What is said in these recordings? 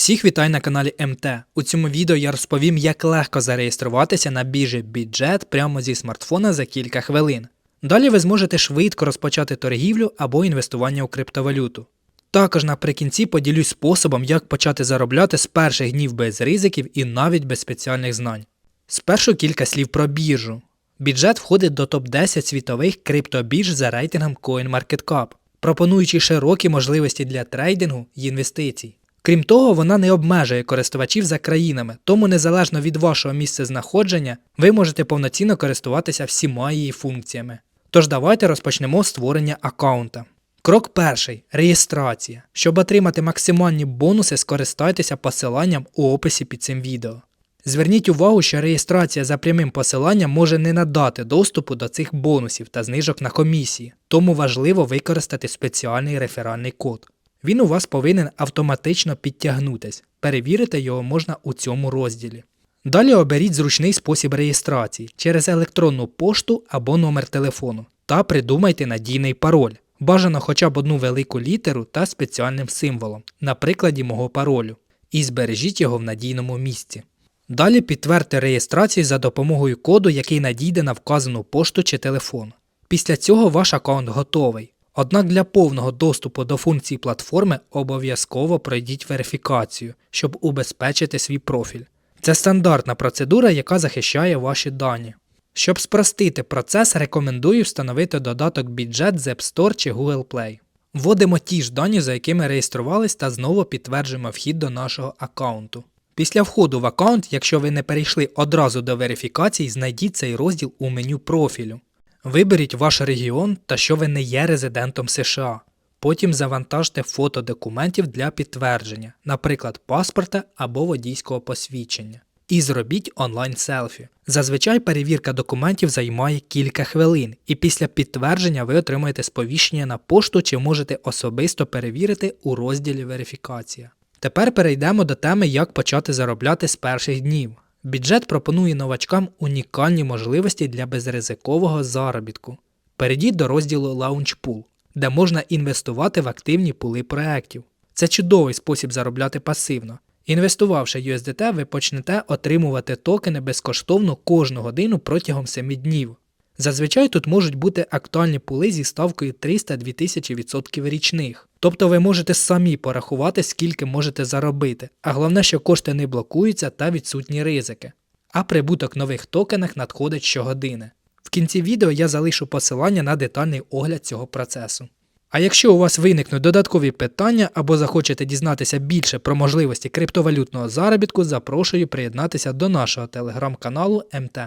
Всіх вітаю на каналі МТ. У цьому відео я розповім, як легко зареєструватися на біржі бюджет прямо зі смартфона за кілька хвилин. Далі ви зможете швидко розпочати торгівлю або інвестування у криптовалюту. Також наприкінці поділюсь способом, як почати заробляти з перших днів без ризиків і навіть без спеціальних знань. Спершу кілька слів про біржу. Бюджет входить до топ-10 світових криптобірж за рейтингом CoinMarketCap, пропонуючи широкі можливості для трейдингу й інвестицій. Крім того, вона не обмежує користувачів за країнами, тому незалежно від вашого місця знаходження, ви можете повноцінно користуватися всіма її функціями. Тож давайте розпочнемо створення аккаунта. Крок перший реєстрація. Щоб отримати максимальні бонуси, скористайтеся посиланням у описі під цим відео. Зверніть увагу, що реєстрація за прямим посиланням може не надати доступу до цих бонусів та знижок на комісії, тому важливо використати спеціальний реферальний код. Він у вас повинен автоматично підтягнутись. Перевірити його можна у цьому розділі. Далі оберіть зручний спосіб реєстрації через електронну пошту або номер телефону та придумайте надійний пароль. Бажано хоча б одну велику літеру та спеціальним символом, на прикладі мого паролю, і збережіть його в надійному місці. Далі підтвердьте реєстрацію за допомогою коду, який надійде на вказану пошту чи телефон. Після цього ваш аккаунт готовий. Однак для повного доступу до функцій платформи обов'язково пройдіть верифікацію, щоб убезпечити свій профіль. Це стандартна процедура, яка захищає ваші дані. Щоб спростити процес, рекомендую встановити додаток бюджет з App Store чи Google Play. Вводимо ті ж дані, за якими реєструвались, та знову підтверджуємо вхід до нашого аккаунту. Після входу в аккаунт, якщо ви не перейшли одразу до верифікації, знайдіть цей розділ у меню профілю. Виберіть ваш регіон та що ви не є резидентом США. Потім завантажте фото документів для підтвердження, наприклад, паспорта або водійського посвідчення. І зробіть онлайн селфі. Зазвичай перевірка документів займає кілька хвилин, і після підтвердження ви отримаєте сповіщення на пошту чи можете особисто перевірити у розділі верифікація. Тепер перейдемо до теми, як почати заробляти з перших днів. Бюджет пропонує новачкам унікальні можливості для безризикового заробітку. Перейдіть до розділу Pool, де можна інвестувати в активні пули проєктів. Це чудовий спосіб заробляти пасивно. Інвестувавши USDT, ви почнете отримувати токени безкоштовно кожну годину протягом 7 днів. Зазвичай тут можуть бути актуальні пули зі ставкою 300-2000% річних. Тобто ви можете самі порахувати, скільки можете заробити, а головне, що кошти не блокуються та відсутні ризики. А прибуток нових токенах надходить щогодини. В кінці відео я залишу посилання на детальний огляд цього процесу. А якщо у вас виникнуть додаткові питання або захочете дізнатися більше про можливості криптовалютного заробітку, запрошую приєднатися до нашого телеграм-каналу МТ.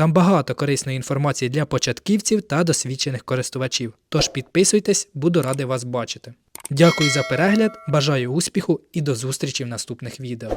Там багато корисної інформації для початківців та досвідчених користувачів. Тож підписуйтесь, буду радий вас бачити. Дякую за перегляд, бажаю успіху і до зустрічі в наступних відео.